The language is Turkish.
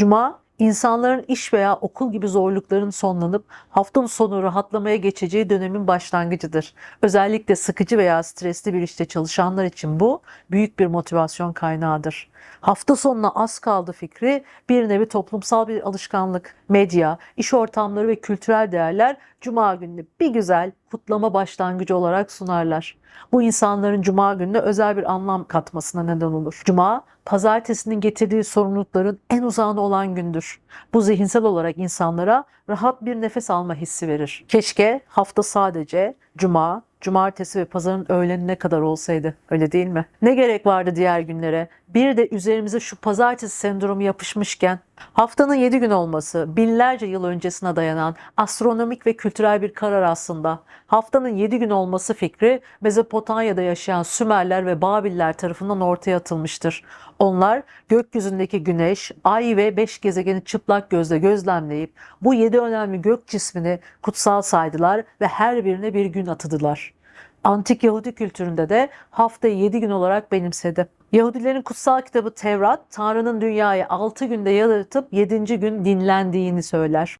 Cuma, insanların iş veya okul gibi zorlukların sonlanıp haftanın sonu rahatlamaya geçeceği dönemin başlangıcıdır. Özellikle sıkıcı veya stresli bir işte çalışanlar için bu büyük bir motivasyon kaynağıdır. Hafta sonuna az kaldı fikri bir nevi toplumsal bir alışkanlık. Medya, iş ortamları ve kültürel değerler cuma gününü bir güzel kutlama başlangıcı olarak sunarlar. Bu insanların cuma gününe özel bir anlam katmasına neden olur. Cuma, pazartesinin getirdiği sorumlulukların en uzağında olan gündür. Bu zihinsel olarak insanlara rahat bir nefes alma hissi verir. Keşke hafta sadece cuma, cumartesi ve pazarın öğlenine kadar olsaydı. Öyle değil mi? Ne gerek vardı diğer günlere? Bir de üzerimize şu pazartesi sendromu yapışmışken haftanın 7 gün olması binlerce yıl öncesine dayanan astronomik ve kültürel bir karar aslında. Haftanın 7 gün olması fikri Mezopotamya'da yaşayan Sümerler ve Babiller tarafından ortaya atılmıştır. Onlar gökyüzündeki güneş, ay ve beş gezegeni çıplak gözle gözlemleyip bu yedi önemli gök cismini kutsal saydılar ve her birine bir gün atadılar. Antik Yahudi kültüründe de haftayı 7 gün olarak benimsedi. Yahudilerin kutsal kitabı Tevrat, Tanrı'nın dünyayı 6 günde yaratıp 7. gün dinlendiğini söyler.